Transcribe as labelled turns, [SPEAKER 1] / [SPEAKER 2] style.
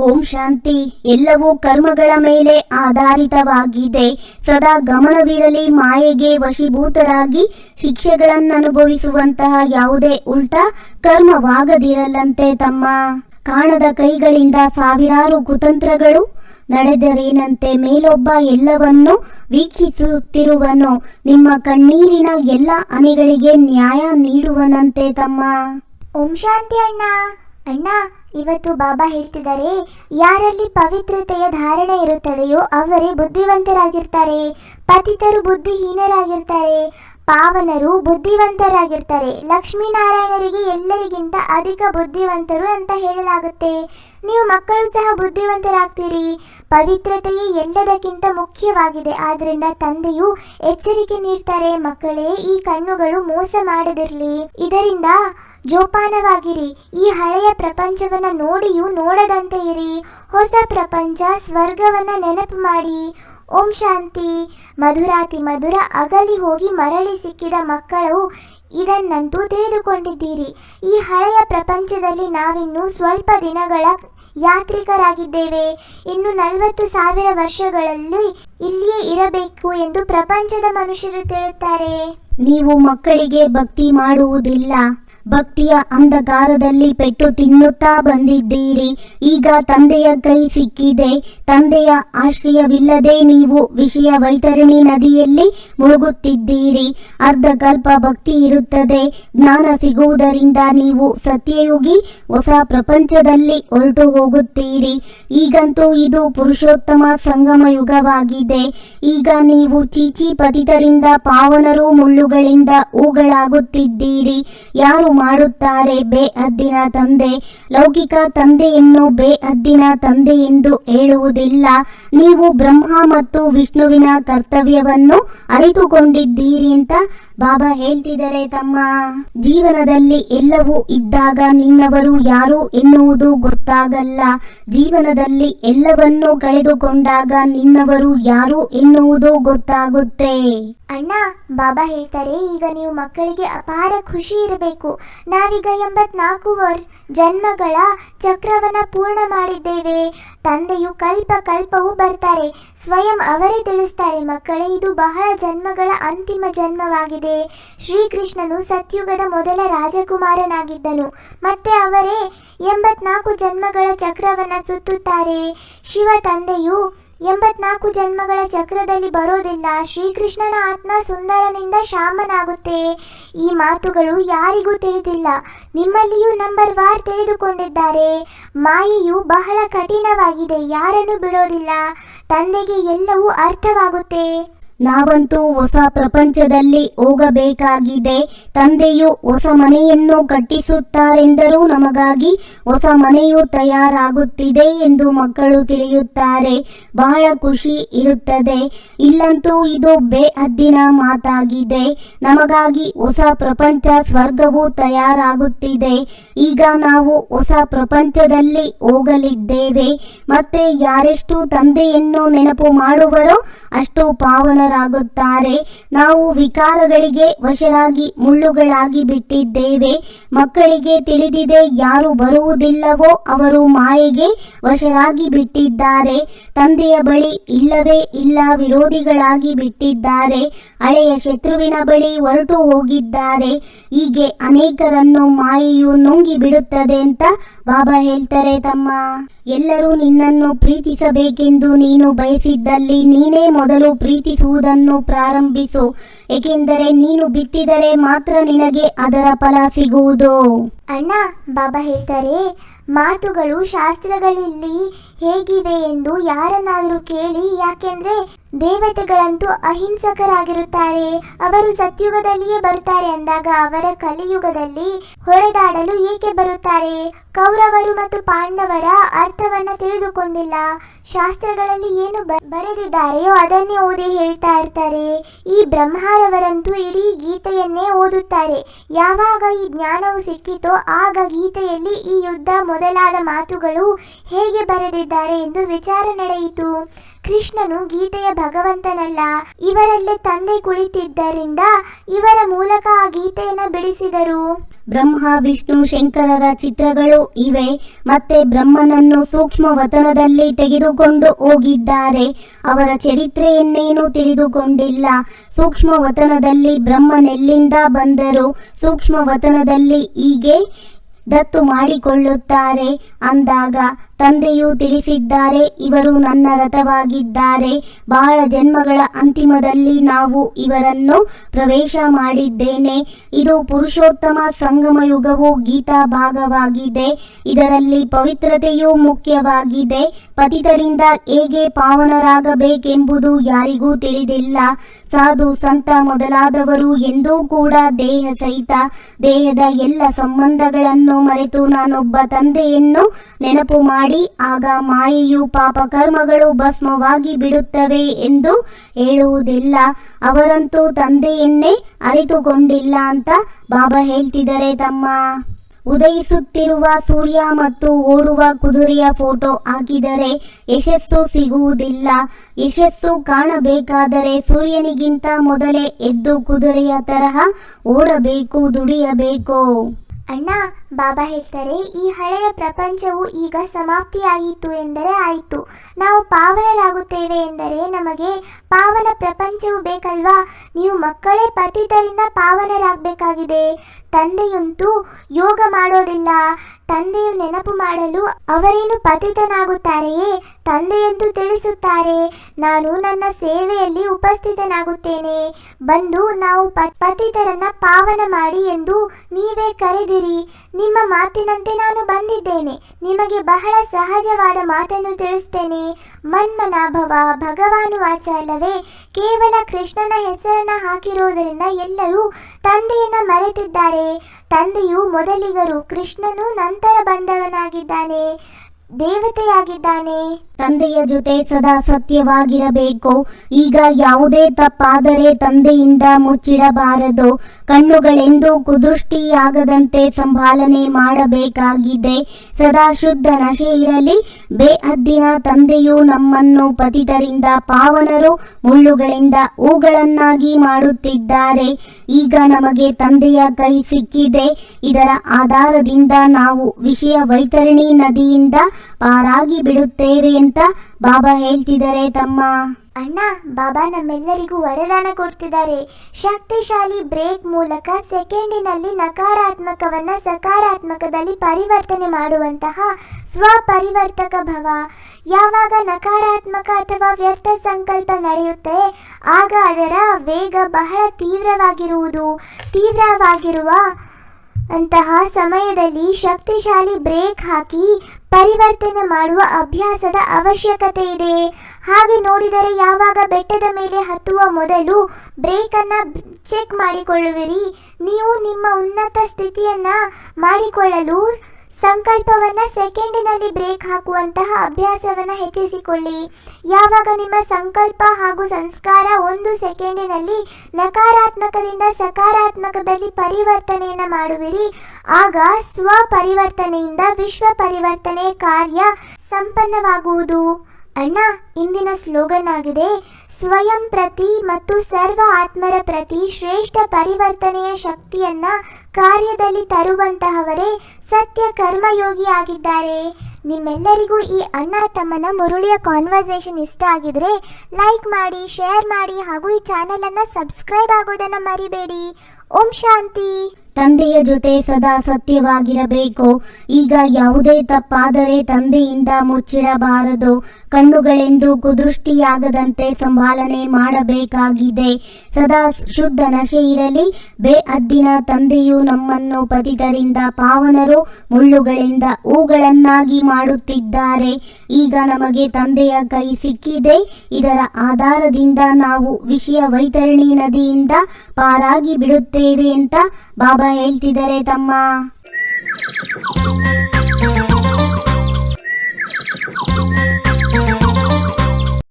[SPEAKER 1] ಓಂ ಶಾಂತಿ. ಎಲ್ಲವೂ ಕರ್ಮಗಳ ಮೇಲೆ ಆಧಾರಿತವಾಗಿದೆ. ಸದಾ ಗಮನವಿರಲಿ, ಮಾಯೆಗೆ ವಶೀಭೂತರಾಗಿ ಶಿಕ್ಷೆಗಳನ್ನು ಅನುಭವಿಸುವಂತಹ ಯಾವುದೇ ಉಲ್ಟ ಕರ್ಮವಾಗದಿರಲಂತೆ ತಮ್ಮ ಕಾಣದ ಕೈಗಳಿಂದ ಸಾವಿರಾರು ಕುತಂತ್ರಗಳು ನಡೆದರೇನಂತೆ ಮೇಲೊಬ್ಬ ಎಲ್ಲವನ್ನು ವೀಕ್ಷಿಸುತ್ತಿರುವನು. ನಿಮ್ಮ ಕಣ್ಣೀರಿನ ಎಲ್ಲ ಅನಿಗಳಿಗೆ ನ್ಯಾಯ ನೀಡುವನಂತೆ ತಮ್ಮ.
[SPEAKER 2] ಓಂ ಶಾಂತಿ ಅಣ್ಣ. ಅಣ್ಣ ಇವತ್ತು ಬಾಬಾ ಹೇಳ್ತಿದ್ದಾರೆ ಯಾರಲ್ಲಿ ಪವಿತ್ರತೆಯ ಧಾರಣೆ ಇರುತ್ತದೆಯೋ ಅವರೇ ಬುದ್ಧಿವಂತರಾಗಿರ್ತಾರೆ ಪತಿತರು ಬುದ್ಧಿಹೀನರಾಗಿರ್ತಾರೆ ಪಾವನರು ಬುದ್ಧಿವಂತರಾಗಿರ್ತಾರೆ. ಲಕ್ಷ್ಮೀನಾರಾಯಣರಿಗೆ ಎಲ್ಲರಿಗಿಂತ ಅಧಿಕ ಬುದ್ಧಿವಂತರು ಅಂತ ಹೇಳಲಾಗುತ್ತೆ. ನೀವು ಮಕ್ಕಳು ಸಹ ಬುದ್ಧಿವಂತರಾಗ್ತೀರಿ. ಪವಿತ್ರತೆಯೇ ಎಲ್ಲದಕ್ಕಿಂತ ಮುಖ್ಯವಾಗಿದೆ. ಆದ್ರಿಂದ ತಂದೆಯು ಎಚ್ಚರಿಕೆ ನೀಡ್ತಾರೆ. ಮಕ್ಕಳೇ, ಈ ಕಣ್ಣುಗಳು ಮೋಸ ಮಾಡದಿರಲಿ. ಇದರಿಂದ ಜೋಪಾನವಾಗಿರಿ. ಈ ಹಳೆಯ ಪ್ರಪಂಚವನ್ನ ನೋಡಿಯೂ ನೋಡದಂತೆ ಇರಿ ಹೊಸ ಪ್ರಪಂಚ, ಸ್ವರ್ಗವನ್ನ ನೆನಪು ಮಾಡಿ. ಓಂ ಶಾಂತಿ. ಮಧುರಾತಿ ಮಧುರ ಅಗಲಿ ಹೋಗಿ ಮರಳಿ ಸಿಕ್ಕಿದ ಮಕ್ಕಳು ಇದನ್ನಂತೂ ತಿಳಿದುಕೊಂಡಿದ್ದೀರಿ. ಈ ಹಳೆಯ ಪ್ರಪಂಚದಲ್ಲಿ ನಾವಿನ್ನು ಸ್ವಲ್ಪ ದಿನಗಳ ಯಾತ್ರಿಕರಾಗಿದ್ದೇವೆ. ಇನ್ನು ನಲವತ್ತು ಸಾವಿರ ವರ್ಷಗಳಲ್ಲಿ ಇಲ್ಲಿಯೇ ಇರಬೇಕು ಎಂದು ಪ್ರಪಂಚದ ಮನುಷ್ಯರು ತಿಳುತ್ತಾರೆ
[SPEAKER 1] ನೀವು ಮಕ್ಕಳಿಗೆ ಭಕ್ತಿ ಮಾಡುವುದಿಲ್ಲ. ಭಕ್ತಿಯ ಅಂಧಕಾರದಲ್ಲಿ ಪೆಟ್ಟು ತಿನ್ನುತ್ತಾ ಬಂದಿದ್ದೀರಿ. ಈಗ ತಂದೆಯ ಕೈ ಸಿಕ್ಕಿದೆ. ತಂದೆಯ ಆಶ್ರಯವಿಲ್ಲದೆ ನೀವು ವಿಷಯ ವೈತರಣಿ ನದಿಯಲ್ಲಿ ಮುಳುಗುತ್ತಿದ್ದೀರಿ. ಅರ್ಧ ಕಲ್ಪ ಭಕ್ತಿ ಇರುತ್ತದೆ. ಜ್ಞಾನ ಸಿಗುವುದರಿಂದ ನೀವು ಸತ್ಯಯುಗಿ ಹೊಸ ಪ್ರಪಂಚದಲ್ಲಿ ಹೊರಟು ಹೋಗುತ್ತೀರಿ. ಈಗಂತೂ ಇದು ಪುರುಷೋತ್ತಮ ಸಂಗಮ ಯುಗವಾಗಿದೆ. ಈಗ ನೀವು ಚೀಚಿ ಪತಿತರಿಂದ, ಪಾವನರು ಮುಳ್ಳುಗಳಿಂದ ಹೂಗಳಾಗುತ್ತಿದ್ದೀರಿ. ಯಾರು ಮಾಡುತ್ತಾರೆ ಬೇ ಅದ್ದಿನ ತಂದೆ. ಲೌಕಿಕ ತಂದೆಯನ್ನು ಬೇ ಅದ್ದಿನ ತಂದೆ ಎಂದು ಹೇಳುವುದಿಲ್ಲ. ನೀವು ಬ್ರಹ್ಮ ಮತ್ತು ವಿಷ್ಣುವಿನ ಕರ್ತವ್ಯವನ್ನು ಅರಿತುಕೊಂಡಿದ್ದೀರಿ ಅಂತ ಬಾಬಾ ಹೇಳ್ತಿದ್ದಾರೆ, ತಮ್ಮ ಜೀವನದಲ್ಲಿ ಎಲ್ಲವೂ ಇದ್ದಾಗ ನಿನ್ನವರು ಯಾರು ಎನ್ನುವುದು ಗೊತ್ತಾಗಲ್ಲ. ಜೀವನದಲ್ಲಿ ಎಲ್ಲವನ್ನೂ ಕಳೆದುಕೊಂಡಾಗ ನಿನ್ನವರು ಯಾರು ಎನ್ನುವುದು ಗೊತ್ತಾಗುತ್ತೆ.
[SPEAKER 2] ಅಣ್ಣ, ಬಾಬಾ ಹೇಳ್ತಾರೆ, ಈಗ ನೀವು ಮಕ್ಕಳಿಗೆ ಅಪಾರ ಖುಷಿ ಇರಬೇಕು. ನಾವೀಗ ಎಂಬತ್ನಾಲ್ಕು ವರ್ಷ ಜನ್ಮಗಳ ಚಕ್ರವನ್ನ ಪೂರ್ಣ ಮಾಡಿದ್ದೇವೆ. ತಂದೆಯು ಕಲ್ಪ ಕಲ್ಪವೂ ಬರ್ತಾರೆ. ಸ್ವಯಂ ಅವರೇ ತಿಳಿಸ್ತಾರೆ, ಮಕ್ಕಳೇ, ಇದು ಬಹಳ ಜನ್ಮಗಳ ಅಂತಿಮ ಜನ್ಮವಾಗಿದೆ. ಶ್ರೀಕೃಷ್ಣನು ಸತ್ಯುಗದ ಮೊದಲ ರಾಜಕುಮಾರನಾಗಿದ್ದನು. ಮತ್ತೆ ಅವರೇ ಎಂಬತ್ನಾಲ್ಕು ಜನ್ಮಗಳ ಚಕ್ರವನ್ನ ಸುತ್ತುತ್ತಾರೆ. ಶಿವ ತಂದೆಯು ಎಂಬತ್ನಾಲ್ಕು ಜನ್ಮಗಳ ಚಕ್ರದಲ್ಲಿ ಬರೋದಿಲ್ಲ. ಶ್ರೀಕೃಷ್ಣನ ಆತ್ಮ ಸುಂದರನಿಂದ ಶಾಮನಾಗುತ್ತೆ. ಈ ಮಾತುಗಳು ಯಾರಿಗೂ ತಿಳಿದಿಲ್ಲ. ನಿಮ್ಮಲ್ಲಿಯೂ ನಂಬರ್ ವಾರ್ ತಿಳಿದುಕೊಂಡಿದ್ದಾರೆ. ಮಾಯೆಯು ಬಹಳ ಕಠಿಣವಾಗಿದೆ. ಯಾರನ್ನು ಬಿಡೋದಿಲ್ಲ. ತಂದೆಗೆ ಎಲ್ಲವೂ ಅರ್ಥವಾಗುತ್ತೆ.
[SPEAKER 1] ನಾವಂತೂ ಹೊಸ ಪ್ರಪಂಚದಲ್ಲಿ ಹೋಗಬೇಕಾಗಿದೆ. ತಂದೆಯು ಹೊಸ ಮನೆಯನ್ನು ಕಟ್ಟಿಸುತ್ತಾರೆಂದರೂ ನಮಗಾಗಿ ಹೊಸ ಮನೆಯು ತಯಾರಾಗುತ್ತಿದೆ ಎಂದು ಮಕ್ಕಳು ತಿಳಿಯುತ್ತಾರೆ. ಬಹಳ ಖುಷಿ ಇರುತ್ತದೆ. ಇಲ್ಲಂತೂ ಇದು ಬೇಹದ್ದಿನ ಮಾತಾಗಿದೆ. ನಮಗಾಗಿ ಹೊಸ ಪ್ರಪಂಚ ಸ್ವರ್ಗವು ತಯಾರಾಗುತ್ತಿದೆ. ಈಗ ನಾವು ಹೊಸ ಪ್ರಪಂಚದಲ್ಲಿ ಹೋಗಲಿದ್ದೇವೆ. ಮತ್ತೆ ಯಾರೆಷ್ಟು ತಂದೆಯನ್ನು ನೆನಪು ಮಾಡುವರೋ ಅಷ್ಟು ಪಾವನರಾಗುತ್ತಾರೆ ನಾವು ವಿಕಾರಗಳಿಗೆ ವಶರಾಗಿ ಮುಳ್ಳುಗಳಾಗಿ ಬಿಟ್ಟಿದ್ದೇವೆ. ಮಕ್ಕಳಿಗೆ ತಿಳಿದಿದೆ ಯಾರು ಬರುವುದಿಲ್ಲವೋ ಅವರು ಮಾಯೆಗೆ ವಶರಾಗಿ ಬಿಟ್ಟಿದ್ದಾರೆ. ತಂದೆಯ ಬಳಿ ಇಲ್ಲವೇ ಇಲ್ಲ ವಿರೋಧಿಗಳಾಗಿ ಬಿಟ್ಟಿದ್ದಾರೆ. ಹಳೆಯ ಶತ್ರುವಿನ ಬಳಿ ಹೊರಟು ಹೋಗಿದ್ದಾರೆ. ಹೀಗೆ ಅನೇಕರನ್ನು ಮಾಯೆಯು ನುಂಗಿ ಬಿಡುತ್ತದೆ ಅಂತ ಬಾಬಾ ಹೇಳ್ತಾರೆ ತಮ್ಮ ಎಲ್ಲರೂ ನಿನ್ನನ್ನು ಪ್ರೀತಿಸಬೇಕೆಂದು ನೀನು ಬಯಸಿದ್ದಲ್ಲಿ ನೀನೇ ಮೊದಲು ಪ್ರೀತಿಸುವುದನ್ನು ಪ್ರಾರಂಭಿಸು. ಏಕೆಂದರೆ ನೀನು ಬಿತ್ತಿದರೆ ಮಾತ್ರ ನಿನಗೆ ಅದರ ಫಲ ಸಿಗುವುದು.
[SPEAKER 2] ಅಣ್ಣ, ಬಾಬಾ ಹೇಳ್ತಾರೆ, ಮಾತುಗಳು ಶಾಸ್ತ್ರಗಳಲ್ಲಿ ಹೇಗಿವೆ ಎಂದು ಯಾರನ್ನಾದರೂ ಕೇಳಿ, ಯಾಕೆಂದ್ರೆ ದೇವತೆಗಳಂತೂ ಅಹಿಂಸಕರಾಗಿರುತ್ತಾರೆ. ಅವರು ಸತ್ಯುಗದಲ್ಲಿಯೇ ಬರುತ್ತಾರೆ ಅಂದಾಗ ಅವರ ಕಲಿಯುಗದಲ್ಲಿ ಹೊಡೆದಾಡಲು ಏಕೆ ಬರುತ್ತಾರೆ? ಕೌರವರು ಮತ್ತು ಪಾಂಡವರ ಅರ್ಥವನ್ನ ತಿಳಿದುಕೊಂಡಿಲ್ಲ. ಶಾಸ್ತ್ರಗಳಲ್ಲಿ ಏನು ಬರೆದಿದ್ದಾರೆಯೋ ಅದನ್ನೇ ಓದಿ ಹೇಳ್ತಾ ಇರ್ತಾರೆ. ಈ ಬ್ರಹ್ಮಾರವರಂತೂ ಇಡೀ ಗೀತೆಯನ್ನೇ ಓದುತ್ತಾರೆ. ಯಾವಾಗ ಈ ಜ್ಞಾನವು ಸಿಕ್ಕಿತೋ ಆಗ ಗೀತೆಯಲ್ಲಿ ಈ ಯುದ್ಧ ಮೊದಲಾದ ಮಾತುಗಳು ಹೇಗೆ ಬರೆದಿದ್ದಾರೆ ಎಂದು ವಿಚಾರ ನಡೆಯಿತು. ಕೃಷ್ಣನು ಗೀತೆಯ ಭಗವಂತನಲ್ಲ, ಇವರಲ್ಲೇ ತಂದೆ ಕುಳಿತಿದ್ದರಿಂದ ಇವರ ಮೂಲಕ ಆ ಗೀತೆಯನ್ನು ಬಿಡಿಸಿದರು.
[SPEAKER 1] ಬ್ರಹ್ಮ, ವಿಷ್ಣು, ಶಂಕರರ ಚಿತ್ರಗಳು ಇವೆ. ಮತ್ತೆ ಬ್ರಹ್ಮನನ್ನು ಸೂಕ್ಷ್ಮ ವತನದಲ್ಲಿ ತೆಗೆದುಕೊಂಡು ಹೋಗಿದ್ದಾರೆ. ಅವರ ಚರಿತ್ರೆಯನ್ನೇನು ತಿಳಿದುಕೊಂಡಿಲ್ಲ. ಸೂಕ್ಷ್ಮ ವತನದಲ್ಲಿ ಬ್ರಹ್ಮನೆಲ್ಲಿಂದ ಬಂದರು? ಸೂಕ್ಷ್ಮ ವತನದಲ್ಲಿ ಹೀಗೆ ದತ್ತು ಮಾಡಿಕೊಳ್ಳುತ್ತಾರೆ. ಅಂದಾಗ ತಂದೆಯು ತಿಳಿಸಿದ್ದಾರೆ, ಇವರು ನನ್ನ ರಥವಾಗಿದ್ದಾರೆ. ಬಹಳ ಜನ್ಮಗಳ ಅಂತಿಮದಲ್ಲಿ ನಾವು ಇವರನ್ನು ಪ್ರವೇಶ ಮಾಡಿದ್ದೇನೆ. ಇದು ಪುರುಷೋತ್ತಮ ಸಂಗಮ ಯುಗವು ಗೀತಾ ಭಾಗವಾಗಿದೆ. ಇದರಲ್ಲಿ ಪವಿತ್ರತೆಯೂ ಮುಖ್ಯವಾಗಿದೆ. ಪತಿತರಿಂದ ಹೇಗೆ ಪಾವನರಾಗಬೇಕೆಂಬುದು ಯಾರಿಗೂ ತಿಳಿದಿಲ್ಲ. ಸಾಧು, ಸಂತ ಮೊದಲಾದವರು ಎಂದೂ ಕೂಡ ದೇಹ ಸಹಿತ, ದೇಹದ ಎಲ್ಲ ಸಂಬಂಧಗಳನ್ನು ಮರೆತು ನಾನೊಬ್ಬ ತಂದೆಯನ್ನು ನೆನಪು ಮಾಡಿ ಆಗ ಮಾಯೆಯು ಪಾಪ ಕರ್ಮಗಳು ಭಸ್ಮವಾಗಿ ಬಿಡುತ್ತವೆ ಎಂದು ಹೇಳುವುದಿಲ್ಲ. ಅವರಂತೂ ತಂದೆಯನ್ನೇ ಅರಿತುಕೊಂಡಿಲ್ಲ ಅಂತ ಬಾಬಾ ಹೇಳ್ತಿದ್ದಾರೆ ತಮ್ಮ. ಉದಯಿಸುತ್ತಿರುವ ಸೂರ್ಯ ಮತ್ತು ಓಡುವ ಕುದುರೆಯ ಫೋಟೋ ಹಾಕಿದರೆ ಯಶಸ್ಸು ಸಿಗುವುದಿಲ್ಲ. ಯಶಸ್ಸು ಕಾಣಬೇಕಾದರೆ ಸೂರ್ಯನಿಗಿಂತ ಮೊದಲೇ ಎದ್ದು ಕುದುರೆಯ ತರಹ ಓಡಬೇಕು, ದುಡಿಯಬೇಕು.
[SPEAKER 2] ಅಣ್ಣ ಬಾಬಾ ಹೇಳ್ತಾರೆ, ಈ ಹಳೆಯ ಪ್ರಪಂಚವು ಈಗ ಸಮಾಪ್ತಿಯಾಯಿತು ಎಂದರೆ ಆಯಿತು. ನಾವು ಪಾವನರಾಗುತ್ತೇವೆ ಎಂದರೆ ನಮಗೆ ಪಾವನ ಪ್ರಪಂಚವು ಬೇಕಲ್ವಾ? ನೀವು ಮಕ್ಕಳೇ ಪತಿತರಿಂದ ಪಾವನರಾಗಬೇಕಾಗಿದೆ. ತಂದೆಯಂತೂ ಯೋಗ ಮಾಡೋದಿಲ್ಲ. ತಂದೆಯು ನೆನಪು ಮಾಡಲು ಅವರೇನು ಪತಿತನಾಗುತ್ತಾರೆಯೇ? ತಂದೆಯಂತೂ ತಿಳಿಸುತ್ತಾರೆ, ನಾನು ನನ್ನ ಸೇವೆಯಲ್ಲಿ ಉಪಸ್ಥಿತನಾಗುತ್ತೇನೆ. ಬಂದು ನಾವು ಪತಿತರನ್ನ ಪಾವನ ಮಾಡಿ ಎಂದು ನೀವೇ ಕರೆದಿರಿ. ನಿಮ್ಮ ಮಾತಿನಂತೆ ನಾನು ಬಂದಿದ್ದೇನೆ. ನಿಮಗೆ ಬಹಳ ಸಹಜವಾದ ಮಾತನ್ನು ತಿಳಿಸ್ತೇನೆ. ಮನ್ಮನಾಭವ, ಭಗವಾನು ಆಚಾರ್ಯವೇ, ಕೇವಲ ಕೃಷ್ಣನ ಹೆಸರನ್ನ ಹಾಕಿರುವುದರಿಂದ ಎಲ್ಲರೂ ತಂದೆಯನ್ನ ಮರೆತಿದ್ದಾರೆ. ತಂದೆಯು ಮೊದಲಿಗರು ಕೃಷ್ಣನು ನಂತರ ಬಂದವನಾಗಿದ್ದಾನೆ. ದೇವತೆಯಾಗಿದ್ದಾನೆ.
[SPEAKER 1] ತಂದೆಯ ಜೊತೆ ಸದಾ ಸತ್ಯವಾಗಿರಬೇಕು. ಈಗ ಯಾವುದೇ ತಪ್ಪಾದರೆ ತಂದೆಯಿಂದ ಮುಚ್ಚಿಡಬಾರದು. ಕಣ್ಣುಗಳೆಂದು ಕುದೃಷ್ಟಿಯಾಗದಂತೆ ಸಂಭಾಲನೆ ಮಾಡಬೇಕಾಗಿದೆ. ಸದಾ ಶುದ್ಧ ನಶೆ ಇರಲಿ. ಬೇಹದ್ದಿನ ತಂದೆಯು ನಮ್ಮನ್ನು ಪತಿತರಿಂದ ಪಾವನರು ಮುಳ್ಳುಗಳಿಂದ ಹೂಗಳನ್ನಾಗಿ ಮಾಡುತ್ತಿದ್ದಾರೆ. ಈಗ ನಮಗೆ ತಂದೆಯ ಕೈ ಸಿಕ್ಕಿದೆ. ಇದರ ಆಧಾರದಿಂದ ನಾವು ವಿಷಯ ವೈತರಣಿ ನದಿಯಿಂದ ಪಾರಾಗಿ ಬಿಡುತ್ತೇವೆ ಅಂತ ಬಾಬಾ ಹೇಳ್ತಿದ್ದಾರೆ ತಮ್ಮ.
[SPEAKER 2] ಅಣ್ಣ, ಬಾಬಾ ನಮ್ಮೆಲ್ಲರಿಗೂ ವರದಾನ ಕೊಡ್ತಿದ್ದಾರೆ. ಶಕ್ತಿಶಾಲಿ ಬ್ರೇಕ್ ಮೂಲಕ ಸೆಕೆಂಡಿನಲ್ಲಿ ನಕಾರಾತ್ಮಕವನ್ನ ಸಕಾರಾತ್ಮಕದಲ್ಲಿ ಪರಿವರ್ತನೆ ಮಾಡುವಂತಹ ಸ್ವಪರಿವರ್ತಕ ಭವ. ಯಾವಾಗ ನಕಾರಾತ್ಮಕ ಅಥವಾ ವ್ಯರ್ಥ ಸಂಕಲ್ಪ ನಡೆಯುತ್ತೆ, ಆಗ ಅದರ ವೇಗ ಬಹಳ ತೀವ್ರವಾಗಿರುವುದು, ತೀವ್ರವಾಗಿರುವ ಅಂತಹ ಸಮಯದಲ್ಲಿ ಶಕ್ತಿಶಾಲಿ ಬ್ರೇಕ್ ಹಾಕಿ ಪರಿವರ್ತನೆ ಮಾಡುವ ಅಭ್ಯಾಸದ ಅವಶ್ಯಕತೆ ಇದೆ. ಹಾಗೆ ನೋಡಿದರೆ ಯಾವಾಗ ಬೆಟ್ಟದ ಮೇಲೆ ಹತ್ತುವ ಮೊದಲು ಬ್ರೇಕ್ ಅನ್ನ ಚೆಕ್ ಮಾಡಿಕೊಳ್ಳುವಿರಿ. ನೀವು ನಿಮ್ಮ ಉನ್ನತ ಸ್ಥಿತಿಯನ್ನ ಮಾಡಿಕೊಳ್ಳಲು ಸಂಕಲ್ಪವನ್ನ ಸೆಕೆಂಡಿನಲ್ಲಿ ಬ್ರೇಕ್ ಹಾಕುವಂತಹ ಅಭ್ಯಾಸವನ್ನ ಹೆಚ್ಚಿಸಿಕೊಳ್ಳಿ. ಯಾವಾಗ ನಿಮ್ಮ ಸಂಕಲ್ಪ ಹಾಗೂ ಸಂಸ್ಕಾರ ಒಂದು ಸೆಕೆಂಡಿನಲ್ಲಿ ನಕಾರಾತ್ಮಕದಿಂದ ಸಕಾರಾತ್ಮಕದಲ್ಲಿ ಪರಿವರ್ತನೆಯನ್ನ ಮಾಡುವಿರಿ. ಆಗ ಸ್ವ ಪರಿವರ್ತನೆಯಿಂದ ವಿಶ್ವ ಪರಿವರ್ತನೆ ಕಾರ್ಯ ಸಂಪನ್ನವಾಗುವುದು. ಅಣ್ಣ, ಇಂದಿನ ಸ್ಲೋಗನ್ ಆಗಿದೆ, ಸ್ವಯಂ ಪ್ರತಿ ಮತ್ತು ಸರ್ವ ಆತ್ಮರ ಪ್ರತಿ ಶ್ರೇಷ್ಠ ಪರಿವರ್ತನೆಯ ಶಕ್ತಿಯನ್ನ ಕಾರ್ಯದಲ್ಲಿ ತರುವಂತಹವರೇ ಸತ್ಯ ಕರ್ಮಯೋಗಿ ಆಗಿದ್ದಾರೆ. ನಿಮ್ಮೆಲ್ಲರಿಗೂ ಈ ಅಣ್ಣ ತಮ್ಮನ ಮುರುಳಿಯ ಕಾನ್ವರ್ಸೇಷನ್ ಇಷ್ಟ ಆಗಿದ್ರೆ ಲೈಕ್ ಮಾಡಿ ಶೇರ್ ಮಾಡಿ ಹಾಗೂ ಈ ಚಾನೆಲ್ ಅನ್ನ ಸಬ್ಸ್ಕ್ರೈಬ್ ಆಗೋದನ್ನ ಮರಿಬೇಡಿ. ಓಂ ಶಾಂತಿ.
[SPEAKER 1] ತಂದೆಯ ಜೊತೆ ಸದಾ ಸತ್ಯವಾಗಿರಬೇಕು. ಈಗ ಯಾವುದೇ ತಪ್ಪಾದರೆ ತಂದೆಯಿಂದ ಮುಚ್ಚಿಡಬಾರದು. ಕಣ್ಣುಗಳೆಂದು ಕುದೃಷ್ಟಿಯಾಗದಂತೆ ಸಂಭಾಲನೆ ಮಾಡಬೇಕಾಗಿದೆ. ಸದಾ ಶುದ್ಧ ನಶೆ ಇರಲಿ. ಬೇಅದ್ದಿನ ತಂದೆಯು ನಮ್ಮನ್ನು ಪತಿತರಿಂದ ಪಾವನರು ಮುಳ್ಳುಗಳಿಂದ ಹೂಗಳನ್ನಾಗಿ ಮಾಡುತ್ತಿದ್ದಾರೆ. ಈಗ ನಮಗೆ ತಂದೆಯ ಕೈ ಸಿಕ್ಕಿದೆ. ಇದರ ಆಧಾರದಿಂದ ನಾವು ವಿಷಯ ವೈತರಣಿ ನದಿಯಿಂದ ಪಾರಾಗಿ ಬಿಡುತ್ತೇವೆ ಅಂತ ಹೇಳ್ತಿದ್ದಾರೆ ತಮ್ಮ.